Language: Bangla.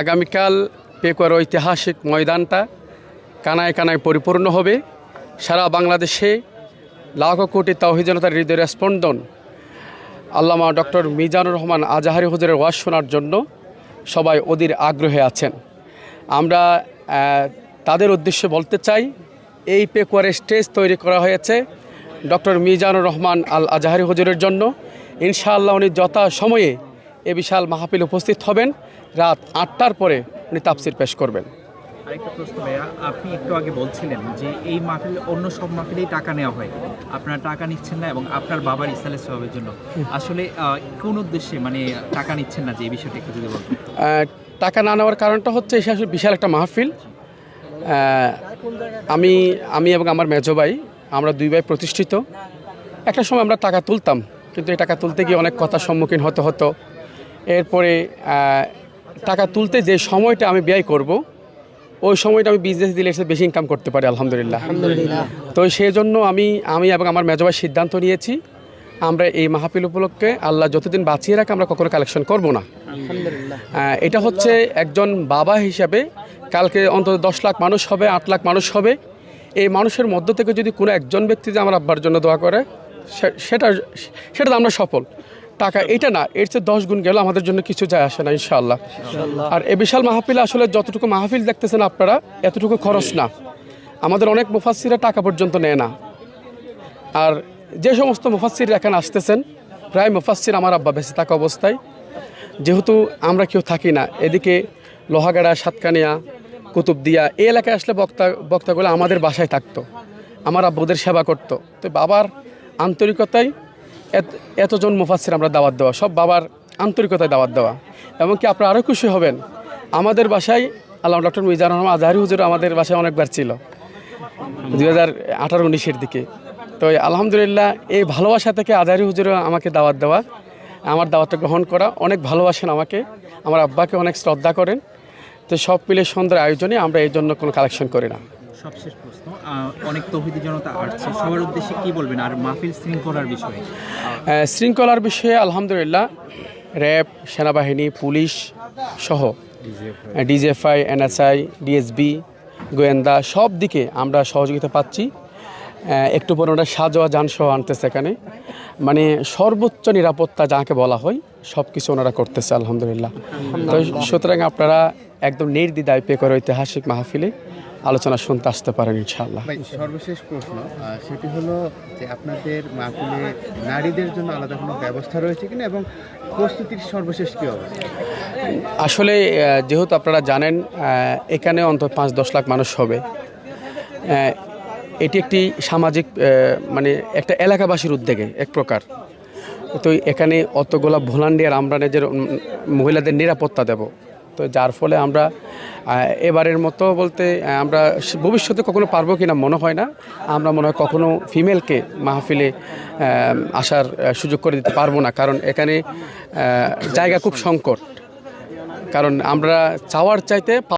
আগামীকাল পেকুয়ার ঐতিহাসিক ময়দানটা কানায় কানায় পরিপূর্ণ হবে। সারা বাংলাদেশে লাখো কোটি তাওহি জনতার হৃদয়ের স্পন্দন আল্লামা ডক্টর মিজানুর রহমান আজাহারি হুজুরের ওয়াজ শোনার জন্য সবাই অধীর আগ্রহে আছেন। আমরা তাদের উদ্দেশ্যে বলতে চাই, এই পেকুয়ারে স্টেজ তৈরি করা হয়েছে ডক্টর মিজানুর রহমান আল আজাহারি হুজুরের জন্য। ইনশাআল্লাহ উনি যথা সময়ে এ বিশাল মাহফিল উপস্থিত হবেন। রাত আটটার পরে উনি তাফসির পেশ করবেন। আরেকটা প্রশ্ন ভাইয়া আপনি একটু আগে বলছিলেন যে এই মাহফিল অন্য সব মাহফিলেই টাকা নেওয়া হয়। আপনারা টাকা নিচ্ছেন না এবং আপনার বাবার ইসালে সবের জন্য। আসলে কোন উদ্দেশ্যে মানে টাকা নিচ্ছেন না যে এই বিষয়টা একটু যদি বলতেন? টাকা না নেওয়ার কারণটা হচ্ছে এসে আসলে বিশাল একটা মাহফিল। আমি আমি এবং আমার মেজো ভাই আমরা দুই ভাই প্রতিষ্ঠিত। একটা সময় আমরা টাকা তুলতাম কিন্তু এই টাকা তুলতে গিয়ে অনেক কথার সম্মুখীন হতে হতো। এরপরে টাকা তুলতে যে সময়টা আমি ব্যয় করব ওই সময়টা আমি বিজনেস দিলে এসে বেশি ইনকাম করতে পারি আলহামদুলিল্লাহ। তো সেই জন্য আমি আমি এবং আমার মেজো ভাই সিদ্ধান্ত নিয়েছি আমরা এই মাহফিল উপলক্ষে আল্লাহ যতদিন বাঁচিয়ে রাখে আমরা কখনো কালেকশন করব না। এটা হচ্ছে একজন বাবা হিসাবে কালকে অন্তত দশ লাখ মানুষ হবে আট লাখ মানুষ হবে। এই মানুষের মধ্য থেকে যদি কোনো একজন ব্যক্তি যে আমার আব্বার জন্য দোয়া করে সে- সেটা সেটা তো আমরা সফল। টাকা এটা না এর চেয়ে দশ গুণ গেলে আমাদের জন্য কিছু যায় আসে না ইনশাআল্লাহ। আর এ বিশাল মাহফিল আসলে যতটুকু মাহফিল দেখতেছেন আপনারা এতটুকু খরচ না। আমাদের অনেক মুফাসিরা টাকা পর্যন্ত নেয় না। আর যে সমস্ত মুফাসির এখানে আসতেছেন প্রায় মুফাসির আমার আব্বা বেঁচে থাকা অবস্থায়। যেহেতু আমরা কেউ থাকি না এদিকে লোহাগাড়া সাতকানিয়া কুতুবদিয়া এই এলাকায় আসলে বক্তা বক্তাগুলো আমাদের বাসায় থাকতো। আমার আব্বুদের সেবা করতো। তো বাবার আন্তরিকতায় এতজন মুফাসির আমরা দাওয়াত দেওয়া, সব বাবার আন্তরিকতায় দাওয়াত দেওয়া। এমনকি আপনারা আরও খুশি হবেন। আমাদের বাসায়, আল্লাহ ডক্টর মিজানুর রহমান আজহারি হুজুর আমাদের বাসায় অনেকবার ছিল। দুই হাজার আঠারো উনিশের দিকে। তো আলহামদুলিল্লাহ, এই ভালোবাসা থেকে আজারি হুজুর আমাকে দাওয়াত দেওয়া, আমার দাওয়াতটা গ্রহণ করা, অনেক ভালোবাসেন আমাকে। আমার আব্বাকে অনেক শ্রদ্ধা করেন। তো সব মিলে সুন্দর আয়োজনে আমরা এই জন্য কোনো কালেকশন করি না। সবশেষ প্রশ্ন অনেক তৌহিদি জনতা আসছে সবার উদ্দেশ্যে কি বলবেন আর মাহফিল শৃঙ্খলার বিষয়ে? শৃঙ্খলার বিষয়ে আলহামদুলিল্লাহ র্যাব সেনাবাহিনী পুলিশ সহ ডিজিএফআই। এনএসআই ডিএসবি গোয়েন্দা সব দিকে আমরা সহযোগিতা পাচ্ছি। একটু পরে ওরা সাজোয়া যানসহ আনতেছে এখানে। মানে সর্বোচ্চ নিরাপত্তা যাকে বলা হয় সব কিছু ওনারা করতেছে আলহামদুলিল্লাহ। তো সুতরাং আপনারা একদম নির্দ্বিধায় পে করে ঐতিহাসিক মাহফিলে আলোচনা শুনতে আসতে পারেন ইনশাআল্লাহ। সর্বশেষ প্রশ্ন সেটি হলো যে আপনাদের মাহফিলে নারীদের জন্য আলাদা কোনো ব্যবস্থা রয়েছে কিনা এবং প্রস্তুতির সর্বশেষ কী অবস্থা? আসলে যেহেতু আপনারা জানেন এখানে অন্তত পাঁচ দশ লাখ মানুষ হবে। এটি একটি সামাজিক মানে একটা এলাকাবাসীর উদ্যোগে এক প্রকার। তো এখানে অতগুলা ভলান্টিয়ার আমরা নিজের মহিলাদের নিরাপত্তা দেব তো যার ফলে আমরা এবারের মতো বলতে আমরা ভবিষ্যতে কখনো পারব কিনা মনে হয় না। আমরা মনে হয় কখনো ফিমেলকে মাহফিলে আসার সুযোগ করে দিতে পারব না। কারণ এখানে জায়গা খুব সংকট। কারণ আমরা চাওয়ার চাইতে